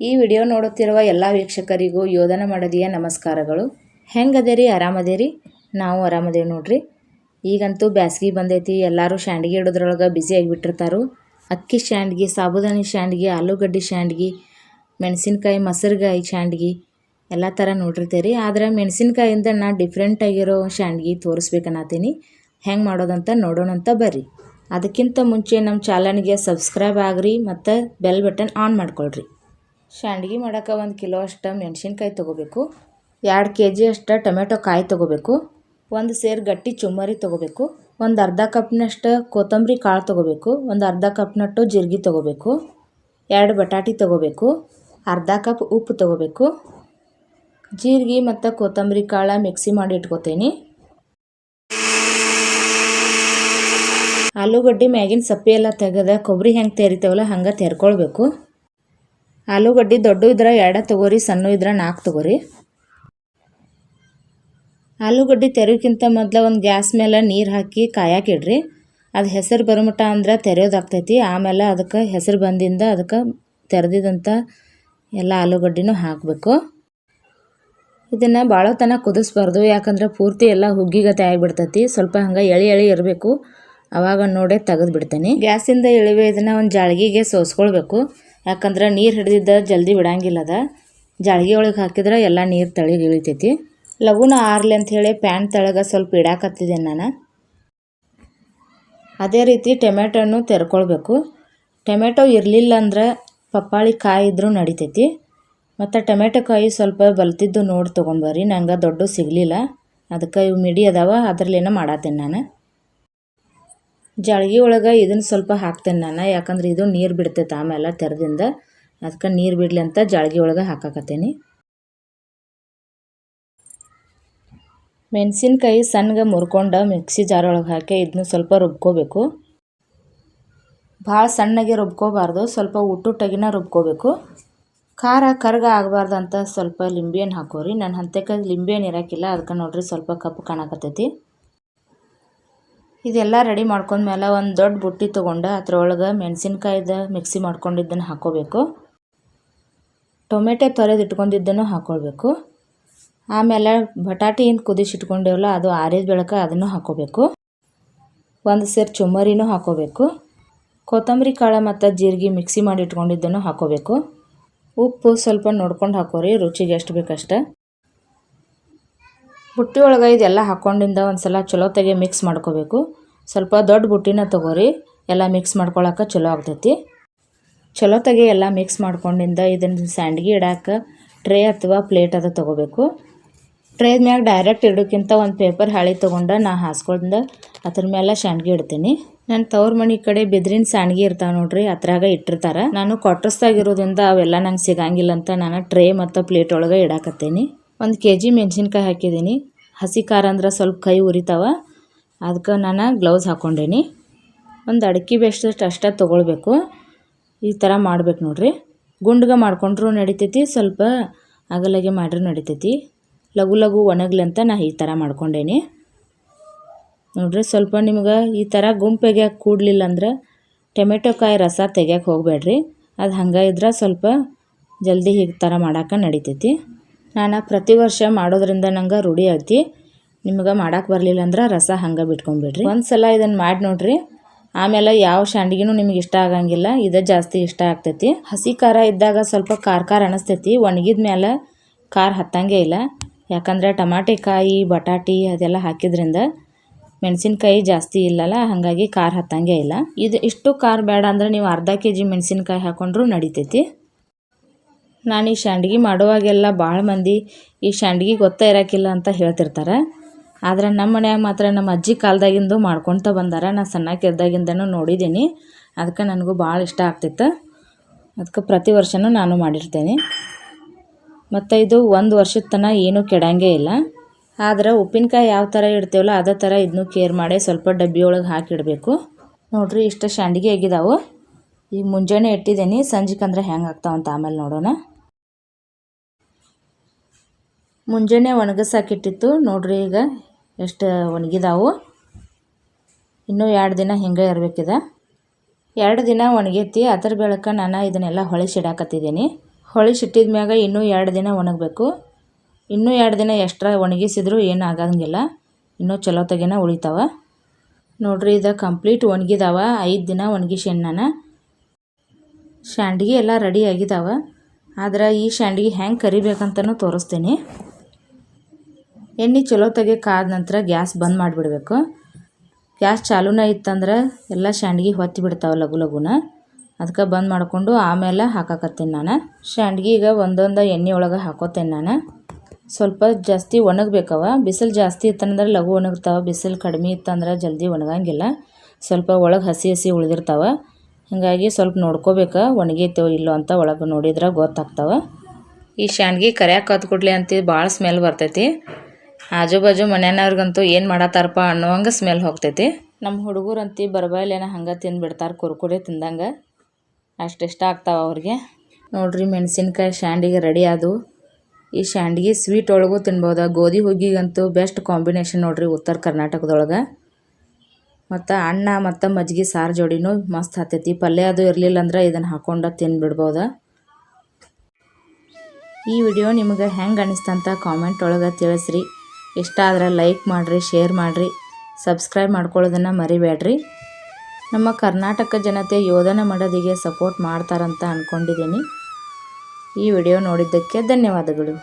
ಈ ವಿಡಿಯೋ ನೋಡುತ್ತಿರುವ ಎಲ್ಲ ವೀಕ್ಷಕರಿಗೂ ಯೋಧನ ಮಡದಿಯ ನಮಸ್ಕಾರಗಳು. ಹೆಂಗದೇರಿ? ಆರಾಮದೇರಿ? ನಾವು ಆರಾಮದೇವಿ ನೋಡ್ರಿ. ಈಗಂತೂ ಬ್ಯಾಸ್ಗೆ ಬಂದೈತಿ. ಎಲ್ಲರೂ ಶಾಂಡ್ಗಿ ಇಡೋದ್ರೊಳಗೆ ಬ್ಯುಸಿ ಆಗಿಬಿಟ್ಟಿರ್ತಾರು. ಅಕ್ಕಿ ಶಾಂಡ್ಗಿ ಸಾಬುದಾನಿ ಶಾಂಡ್ಗಿ ಆಲೂಗಡ್ಡೆ ಶಾಂಡ್ಗಿ ಮೆಣಸಿನ್ಕಾಯಿ, ಮೊಸರುಗಾಯಿ ಶಾಂಡ್ಗಿ ಎಲ್ಲ ಥರ ನೋಡಿರ್ತೀರಿ. ಆದರೆ ಮೆಣಸಿನ್ಕಾಯಿಂದ ನಾ ಡಿಫ್ರೆಂಟ್ ಆಗಿರೋ ಶಾಂಡ್ಗಿ ತೋರಿಸ್ಬೇಕನ್ನತ್ತೀನಿ ಹೆಂಗೆ ಮಾಡೋದಂತ ನೋಡೋಣಂತ ಬರ್ರಿ. ಅದಕ್ಕಿಂತ ಮುಂಚೆ ನಮ್ಮ ಚಾನಲ್ಗೆ ಸಬ್ಸ್ಕ್ರೈಬ್ ಆಗ್ರಿ ಮತ್ತು ಬೆಲ್ ಬಟನ್ ಆನ್ ಮಾಡ್ಕೊಳ್ರಿ. ಶಾಂಡ್ಗಿ ಮಾಡೋಕೆ ಒಂದು ಕಿಲೋ ಅಷ್ಟು ಮೆಣಸಿನ್ಕಾಯಿ ತೊಗೋಬೇಕು, ಎರಡು ಕೆ ಜಿ ಅಷ್ಟು ಟೊಮೆಟೊ ಕಾಯಿ ತೊಗೋಬೇಕು, ಒಂದು ಸೇರು ಗಟ್ಟಿ ಚುಮ್ಮರಿ ತೊಗೋಬೇಕು, ಒಂದು ಅರ್ಧ ಕಪ್ನಷ್ಟು ಕೊತ್ತಂಬರಿ ಕಾಳು ತೊಗೋಬೇಕು, ಒಂದು ಅರ್ಧ ಕಪ್ನಟ್ಟು ಜಿರ್ಗಿ ತೊಗೋಬೇಕು, ಎರಡು ಬಟಾಟಿ ತೊಗೋಬೇಕು, ಅರ್ಧ ಕಪ್ ಉಪ್ಪು ತೊಗೋಬೇಕು, ಜೀರಿಗೆ ಮತ್ತು ಕೊತ್ತಂಬರಿ ಕಾಳು ಮಿಕ್ಸಿ ಮಾಡಿ ಇಟ್ಕೋತೀನಿ. ಆಲೂಗಡ್ಡೆ ಮ್ಯಾಗಿನ ಸಪ್ಪೆ ಎಲ್ಲ ತೆಗೆದ ಕೊಬ್ಬರಿ ಹೆಂಗೆ ತೆರಿತೇವಲ್ಲ ಹಂಗೆ ತೆರ್ಕೊಳ್ಬೇಕು. ಆಲೂಗಡ್ಡೆ ದೊಡ್ಡ ಇದ್ರೆ, ಎರಡು ತೊಗೋರಿ, ಸಣ್ಣ ಇದ್ರೆ, ನಾಲ್ಕು ತೊಗೋರಿ. ಆಲೂಗಡ್ಡೆ ತೆರೆಯೋಕ್ಕಿಂತ ಮೊದಲು ಒಂದು ಗ್ಯಾಸ್ ಮೇಲೆ ನೀರು ಹಾಕಿ ಕಾಯಾಕಿಡ್ರಿ ಅದು ಹೆಸರು ಬರೋಮಟ ಅಂದ್ರೆ ತೆರೆಯೋದಾಗ್ತೈತಿ ಆಮೇಲೆ ಅದಕ್ಕೆ ಹೆಸರು ಬಂದಿಂದ ಅದಕ್ಕೆ ತೆರೆದಿದಂಥ ಎಲ್ಲ ಆಲೂಗಡ್ಡೆನೂ ಹಾಕಬೇಕು. ಇದನ್ನು ಭಾಳ ತನಕ ಕುದಿಸ್ಬಾರ್ದು, ಯಾಕಂದ್ರೆ ಪೂರ್ತಿ ಎಲ್ಲ ಹುಗ್ಗಿಗತೆ ಆಗಿಬಿಡ್ತೈತಿ. ಸ್ವಲ್ಪ ಹಂಗೆ ಎಳೆ ಎಳೆ ಇರಬೇಕು. ಅವಾಗ ನೋಡೇ ತೆಗೆದು ಬಿಡ್ತೇನೆ. ಗ್ಯಾಸಿಂದ ಇಳಿವೆ ಇದನ್ನು ಒಂದು ಜಾಳ್ಗಿಗೆ ಸೋಸ್ಕೊಳ್ಬೇಕು. ಯಾಕಂದ್ರೆ ನೀರು ಹಿಡಿದಿದ್ದ ಜಲ್ದಿ ಬಿಡಂಗಿಲ್ಲ ಅದ ಜಾಳ್ಗಿ ಒಳಗೆ ಹಾಕಿದ್ರೆ ಎಲ್ಲ ನೀರು ತಳಿಗೆ ಇಳಿತೈತಿ. ಲಘುನ ಆರ್ಲಿ ಅಂತ ಹೇಳಿ ಪ್ಯಾನ್ ತಳಗೆ ಸ್ವಲ್ಪ ಇಡಾಕತ್ತಿದ್ದೇನೆ ನಾನು. ಅದೇ ರೀತಿ ಟೊಮೆಟೊನು ತೆರ್ಕೊಳ್ಬೇಕು. ಟೊಮೆಟೊ ಇರಲಿಲ್ಲ ಅಂದ್ರೆ ಪಪ್ಪಾಳಿ ಕಾಯಿ ಇದ್ರೂ ನಡಿತೈತಿ. ಮತ್ತು ಟೊಮೆಟೊ ಕಾಯಿ ಸ್ವಲ್ಪ ಬಲ್ತಿದ್ದು ನೋಡಿ ತೊಗೊಂಡ್ಬರ್ರಿ ನಂಗೆ ದೊಡ್ಡ ಸಿಗಲಿಲ್ಲ. ಅದಕ್ಕೆ ಇವು ಮಿಡಿ ಅದಾವ, ಅದರಲ್ಲೇನೋ ಮಾಡತ್ತೇನೆ ನಾನು. ಜಾಳ್ಗಿ ಒಳಗೆ ಇದನ್ನು ಸ್ವಲ್ಪ ಹಾಕ್ತೇನೆ ನಾನು, ಯಾಕಂದ್ರೆ ಇದು ನೀರು ಬಿಡ್ತೈತೆ ಆಮೇಲೆ ತೆರೆದಿಂದ. ಅದಕ್ಕೆ ನೀರು ಬಿಡಲಿ ಅಂತ ಜಾಳ್ಗಿ ಒಳಗೆ ಹಾಕಾಕತ್ತೇನೆ. ಮೆಣಸಿನ್ಕಾಯಿ ಸಣ್ಣಗೆ ಮುರ್ಕೊಂಡು ಮಿಕ್ಸಿ ಜಾರೊಳಗೆ ಹಾಕಿ ಇದನ್ನು ಸ್ವಲ್ಪ ರುಬ್ಕೋಬೇಕು. ಭಾಳ ಸಣ್ಣಗೆ ರುಬ್ಕೋಬಾರ್ದು, ಸ್ವಲ್ಪ ಉಟ್ಟುಟ್ಟಾಗಿನ ರುಬ್ಕೋಬೇಕು. ಖಾರ ಕರ್ಗ ಆಗಬಾರ್ದು ಅಂತ ಸ್ವಲ್ಪ ಲಿಂಬೆಹಣ್ಣು ಹಾಕೋರಿ. ನಾನು ಹಂತಕ್ಕೆ ಲಿಂಬೆಹಣ್ಣು ಇರೋಕ್ಕಿಲ್ಲ ಅದಕ್ಕೆ ನೋಡಿರಿ ಸ್ವಲ್ಪ ಕಪ್ಪು ಕಾಣಕತ್ತೈತಿ. ಇದೆಲ್ಲ ರೆಡಿ ಮಾಡ್ಕೊಂಡ್ಮೇಲೆ ಒಂದು ದೊಡ್ಡ ಬುಟ್ಟಿ ತೊಗೊಂಡು ಅದ್ರೊಳಗೆ ಮೆಣಸಿನ್ಕಾಯ್ದು ಮಿಕ್ಸಿ ಮಾಡ್ಕೊಂಡಿದ್ದನ್ನು ಹಾಕೋಬೇಕು. ಟೊಮೆಟೊ ತೊರೆದು ಇಟ್ಕೊಂಡಿದ್ದನ್ನು ಹಾಕ್ಕೊಳ್ಬೇಕು ಆಮೇಲೆ ಬಟಾಟಿಯಿಂದ ಕುದಿಸಿ ಕುದಿಸಿಟ್ಕೊಂಡೇವಲ್ಲ ಅದು ಆರಿದ ಬೆಳಕ ಅದನ್ನು ಹಾಕ್ಕೋಬೇಕು ಒಂದು ಸೇರು ಚುಮ್ಮರಿನೂ ಹಾಕ್ಕೋಬೇಕು ಕೊತ್ತಂಬರಿ ಕಾಳು ಮತ್ತು ಜೀರಿಗೆ ಮಿಕ್ಸಿ ಮಾಡಿ ಇಟ್ಕೊಂಡಿದ್ದನ್ನು ಹಾಕ್ಕೋಬೇಕು ಉಪ್ಪು ಸ್ವಲ್ಪ ನೋಡ್ಕೊಂಡು ಹಾಕೋರಿ, ರುಚಿಗೆ ಎಷ್ಟು ಬೇಕಷ್ಟು. ಬುಟ್ಟಿ ಒಳಗೆ ಇದೆಲ್ಲ ಹಾಕ್ಕೊಂಡಿಂದ ಒಂದು ಸಲ ಚಲೋ ತೆಗೆ ಮಿಕ್ಸ್ ಮಾಡ್ಕೋಬೇಕು. ಸ್ವಲ್ಪ ದೊಡ್ಡ ಬುಟ್ಟಿನ ತೊಗೋರಿ, ಎಲ್ಲ ಮಿಕ್ಸ್ ಮಾಡ್ಕೊಳಕ್ಕೆ ಚಲೋ ಆಗ್ತೈತಿ. ಚಲೋ ತೆಗೆ ಎಲ್ಲ ಮಿಕ್ಸ್ ಮಾಡ್ಕೊಂಡಿಂದ ಇದನ್ನು ಸ್ಯಾಂಡ್ಗಿ ಇಡಕ್ಕೆ ಟ್ರೇ ಅಥವಾ ಪ್ಲೇಟ್ ಅದು ತೊಗೋಬೇಕು. ಟ್ರೇದ ಮ್ಯಾಗ ಡೈರೆಕ್ಟ್ ಇಡೋಕ್ಕಿಂತ ಒಂದು ಪೇಪರ್ ಹಾಳಿ ತೊಗೊಂಡು ನಾ ಹಾಸ್ಕೊಂಡು ಅದ್ರ ಮೇಲೆ ಸ್ಯಾಂಡ್ಗಿ ಇಡ್ತೀನಿ. ನನ್ನ ತವ್ರ ಮನೆ ಕಡೆ ಬೆದ್ರಿನ ಸ್ಯಾಂಡ್ಗಿ ಇರ್ತಾವೆ ನೋಡ್ರಿ, ಅದ್ರಾಗ ಇಟ್ಟಿರ್ತಾರೆ. ನಾನು ಕ್ವಾರ್ಟರ್ಸ್ದಾಗಿರೋದ್ರಿಂದ ಅವೆಲ್ಲ ನಂಗೆ ಸಿಗಂಗಿಲ್ಲ ಅಂತ ನಾನು ಟ್ರೇ ಮತ್ತು ಪ್ಲೇಟ್ ಒಳಗೆ ಇಡಾಕತ್ತೀನಿ. ಒಂದು ಕೆ ಜಿ ಮೆಣಸಿನ್ಕಾಯಿ ಹಾಕಿದ್ದೀನಿ. ಹಸಿ ಖಾರ ಅಂದ್ರೆ ಸ್ವಲ್ಪ ಕೈ ಉರಿತಾವ. ಅದಕ್ಕೆ ನಾನು ಗ್ಲೌಸ್ ಹಾಕ್ಕೊಂಡೇನಿ ಒಂದು ಅಡಿಕೆ ಬೇಷ್ಟಷ್ಟು ಅಷ್ಟೇ ತೊಗೊಳ್ಬೇಕು. ಈ ಥರ ಮಾಡ್ಬೇಕು ನೋಡ್ರಿ. ಗುಂಡ್ಗ ಮಾಡ್ಕೊಂಡ್ರೂ ನಡಿತೈತಿ, ಸ್ವಲ್ಪ ಅಗಲಗೆ ಮಾಡ್ರೂ ನಡಿತೈತಿ. ಲಘು ಲಘು ಒಣಗ್ಲಿ ಅಂತ ನಾ ಈ ಥರ ಮಾಡ್ಕೊಂಡೇನಿ. ನೋಡ್ರಿ, ಸ್ವಲ್ಪ ನಿಮ್ಗೆ ಈ ಥರ ಗುಂಪಿಗೆ ಕೂಡಲಿಲ್ಲ ಅಂದ್ರೆ ಟೊಮೆಟೊ ಕಾಯಿ ರಸ ತೆಗಿಯಕ್ಕೆ ಹೋಗಬೇಡ್ರಿ ಅದು ಹಂಗೆ ಇದ್ರೆ ಸ್ವಲ್ಪ ಜಲ್ದಿ ಹೀಗೆ ಥರ ಮಾಡೋಕೆ ನಡಿತೈತಿ. ನಾನು ಪ್ರತಿ ವರ್ಷ ಮಾಡೋದ್ರಿಂದ ನಂಗೆ ರೂಢಿ ಐತಿ. ನಿಮ್ಗೆ ಮಾಡಕ್ಕೆ ಬರಲಿಲ್ಲ ಅಂದ್ರೆ ರಸ ಹಂಗೆ ಬಿಟ್ಕೊಂಡ್ಬಿಡ್ರಿ ಒಂದು ಸಲ ಇದನ್ನು ಮಾಡಿ ನೋಡಿರಿ. ಆಮೇಲೆ ಯಾವ ಶಾಂಡ್ಗಿನೂ ನಿಮ್ಗೆ ಇಷ್ಟ ಆಗಂಗಿಲ್ಲ. ಇದು ಜಾಸ್ತಿ ಇಷ್ಟ ಆಗ್ತೈತಿ. ಹಸಿ ಖಾರ ಇದ್ದಾಗ ಸ್ವಲ್ಪ ಖಾರ ಖಾರ ಅನಿಸ್ತೈತಿ. ಒಣಗಿದ ಮೇಲೆ ಖಾರ ಹತ್ತಂಗೆ ಇಲ್ಲ. ಯಾಕಂದರೆ ಟಮಾಟೆ ಕಾಯಿ, ಬಟಾಟಿ ಅದೆಲ್ಲ ಹಾಕಿದ್ರಿಂದ ಮೆಣಸಿನ್ಕಾಯಿ ಜಾಸ್ತಿ ಇಲ್ಲಲ್ಲ, ಹಾಗಾಗಿ ಖಾರ ಹತ್ತಂಗೆ ಇಲ್ಲ. ಇದು ಇಷ್ಟು ಖಾರ ಬೇಡ ಅಂದ್ರೆ ನೀವು ಅರ್ಧ ಕೆ ಜಿ ಮೆಣಸಿನ್ಕಾಯಿ ಹಾಕ್ಕೊಂಡ್ರೂ ನಡಿತೈತಿ. ನಾನು ಈ ಸಂಡ್ಗೆ ಮಾಡುವಾಗೆಲ್ಲ ಭಾಳ ಮಂದಿ ಈ ಸಂಡ್ಗೆ ಗೊತ್ತೇ ಇರೋಕ್ಕಿಲ್ಲ ಅಂತ ಹೇಳ್ತಿರ್ತಾರೆ. ಆದ್ರೆ ನಮ್ಮ ಮನ್ಯಾಗ ಮಾತ್ರ ನಮ್ಮ ಅಜ್ಜಿ ಕಾಲದಾಗಿಂದು ಮಾಡ್ಕೊತ ಬಂದಾರ. ನಾನು ಸಣ್ಣಕ್ಕಿದ್ದಾಗಿಂದನೂ ನೋಡಿದ್ದೀನಿ. ಅದಕ್ಕೆ ನನಗೂ ಭಾಳ ಇಷ್ಟ ಆಗ್ತಿತ್ತು. ಅದಕ್ಕೆ ಪ್ರತಿ ವರ್ಷವೂ ನಾನು ಮಾಡಿರ್ತೇನೆ. ಮತ್ತು ಇದು ಒಂದು ವರ್ಷದ ತನಕ ಏನೂ ಕೆಡಂಗೇ ಇಲ್ಲ. ಆದ್ರೆ ಉಪ್ಪಿನಕಾಯಿ ಯಾವ ಥರ ಇಡ್ತೇವಲ್ಲ ಅದೇ ಥರ ಇದನ್ನೂ ಕೇರ್ ಮಾಡಿ ಸ್ವಲ್ಪ ಡಬ್ಬಿಯೊಳಗೆ ಹಾಕಿಡಬೇಕು. ನೋಡ್ರಿ ಇಷ್ಟು ಸಂಡ್ಗಿ ಆಗಿದಾವು ಈಗ ಮುಂಜಾನೆ ಇಟ್ಟಿದ್ದೀನಿ ಸಂಜೆಗೆ ಹೆಂಗೆ ಆಗ್ತಾವಂತ ಆಮೇಲೆ ನೋಡೋಣ. ಮುಂಜಾನೆ ಒಣಗಿಸಾಕಿಟ್ಟಿತ್ತು. ನೋಡ್ರಿ ಈಗ ಎಷ್ಟು ಒಣಗಿದಾವು. ಇನ್ನೂ ಎರಡು ದಿನ ಹಿಂಗೆ ಇರಬೇಕಿದ. ಎರಡು ದಿನ ಒಣಗೈತಿ. ಅದ್ರ ಬೆಳಕ ನಾನು ಇದನ್ನೆಲ್ಲ ಹೊಳಿಸಿಡಾಕತ್ತಿದ್ದೀನಿ ಹೊಳೆಸಿಟ್ಟಿದ ಮ್ಯಾಗ ಇನ್ನೂ ಎರಡು ದಿನ ಒಣಗಬೇಕು. ಇನ್ನೂ ಎರಡು ದಿನ ಎಕ್ಸ್ಟ್ರಾ ಒಣಗಿಸಿದ್ರು ಏನು ಆಗಂಗಿಲ್ಲ. ಇನ್ನೂ ಚಲೋ ತೆಗೆನ ಉಳಿತಾವ. ನೋಡ್ರಿ ಇದು ಕಂಪ್ಲೀಟ್ ಒಣಗಿದಾವ. ಐದು ದಿನ ಒಣಗಿಸೇನು ನಾನು. ಶಾಂಡ್ಗಿ ಎಲ್ಲ ರೆಡಿ ಆಗಿದಾವ. ಆದ್ರೆ ಈ ಶಾಂಡ್ಗಿ ಹೆಂಗೆ ಕರಿಬೇಕಂತನೂ ತೋರಿಸ್ತೀನಿ. ಎಣ್ಣೆ ಚಲೋ ತೆಗೆ ಕಾದ ನಂತರ ಗ್ಯಾಸ್ ಬಂದ್ ಮಾಡಿಬಿಡ್ಬೇಕು. ಗ್ಯಾಸ್ ಚಾಲೂನ ಇತ್ತಂದ್ರೆ ಎಲ್ಲ ಶಾಂಡ್ಗಿ ಹೊತ್ತಿ ಬಿಡ್ತಾವೆ ಲಘು ಲಘುನ. ಅದಕ್ಕೆ ಬಂದ್ ಮಾಡಿಕೊಂಡು ಆಮೇಲೆ ಹಾಕಾಕತ್ತೀನಿ ನಾನು. ಶಾಂಡ್ಗಿಗೆ ಒಂದೊಂದು ಎಣ್ಣೆ ಒಳಗೆ ಹಾಕೋತೇನೆ ನಾನು. ಸ್ವಲ್ಪ ಜಾಸ್ತಿ ಒಣಗಬೇಕವ. ಬಿಸಿಲು ಜಾಸ್ತಿ ಇತ್ತಂದ್ರೆ ಲಘು ಒಣಗಿರ್ತಾವೆ ಬಿಸಿಲು ಕಡಿಮೆ ಇತ್ತಂದ್ರೆ ಜಲ್ದಿ ಒಣಗಂಗಿಲ್ಲ. ಸ್ವಲ್ಪ ಒಳಗೆ ಹಸಿ ಹಸಿ ಉಳಿದಿರ್ತಾವೆ. ಹಾಗಾಗಿ ಸ್ವಲ್ಪ ನೋಡ್ಕೋಬೇಕು, ಒಣಗೈತೇವೋ ಇಲ್ಲೋ ಅಂತ ಒಳಗೆ ನೋಡಿದ್ರೆ ಗೊತ್ತಾಗ್ತಾವೆ. ಈ ಶಾಂಡ್ಗಿ ಕರ್ಯಾಕೆ ಕತ್ಕೊಡ್ಲಿ ಅಂತ ಭಾಳ ಸ್ಮೆಲ್ ಬರ್ತೈತಿ. ಆಜು ಬಾಜು ಮನೆಯವ್ರಿಗಂತೂ ಏನು ಮಾಡತ್ತಾರಪ್ಪ ಅನ್ನೋವಂಗೆ ಸ್ಮೆಲ್ ಹೋಗ್ತೈತಿ. ನಮ್ಮ ಹುಡುಗರಂತಿ ಏನೋ ಹಂಗೆ ತಿಂದುಬಿಡ್ತಾರೆ ಕುರ್ಕುರೆ ತಿಂದಂಗೆ. ಅಷ್ಟಿಷ್ಟ ಆಗ್ತಾವೆ ಅವ್ರಿಗೆ. ನೋಡ್ರಿ ಮೆಣಸಿನ್ಕಾಯಿ ಶಾಂಡಿಗೆ ರೆಡಿ ಅದು ಈ ಶಾಂಡಿಗೆ ಸ್ವೀಟ್ ಒಳಗೂ ತಿನ್ಬೋದು. ಗೋಧಿ ಹುಗ್ಗಿಗಂತೂ ಬೆಸ್ಟ್ ಕಾಂಬಿನೇಷನ್ ನೋಡ್ರಿ ಉತ್ತರ ಕರ್ನಾಟಕದೊಳಗೆ. ಮತ್ತು ಅನ್ನ ಮತ್ತು ಮಜ್ಜಿಗೆ ಸಾರು ಜೋಡಿನೂ ಮಸ್ತ್ ಹತ್ತೈತಿ. ಪಲ್ಯ ಅದು ಇರಲಿಲ್ಲ ಅಂದ್ರೆ ಇದನ್ನು ಹಾಕೊಂಡು ತಿಂದ್ಬಿಡ್ಬೋದು ಈ ವಿಡಿಯೋ ನಿಮಗೆ ಹೆಂಗೆ ಅನಿಸ್ತಂತ ಕಾಮೆಂಟ್ ಒಳಗೆ ತಿಳಿಸ್ರಿ. ಇಷ್ಟ ಆದ್ರೆ ಲೈಕ್ ಮಾಡಿರಿ ಶೇರ್ ಮಾಡಿರಿ ಸಬ್ಸ್ಕ್ರೈಬ್ ಮಾಡ್ಕೊಳ್ಳೋದನ್ನು ಮರಿಬೇಡ್ರಿ. ನಮ್ಮ ಕರ್ನಾಟಕ ಜನತೆ ಯೋಧನ ಮಡದಿಗೆ ಸಪೋರ್ಟ್ ಮಾಡ್ತಾರಂತ ಅಂದ್ಕೊಂಡಿದ್ದೀನಿ ಈ ವಿಡಿಯೋ ನೋಡಿದ್ದಕ್ಕೆ ಧನ್ಯವಾದಗಳು.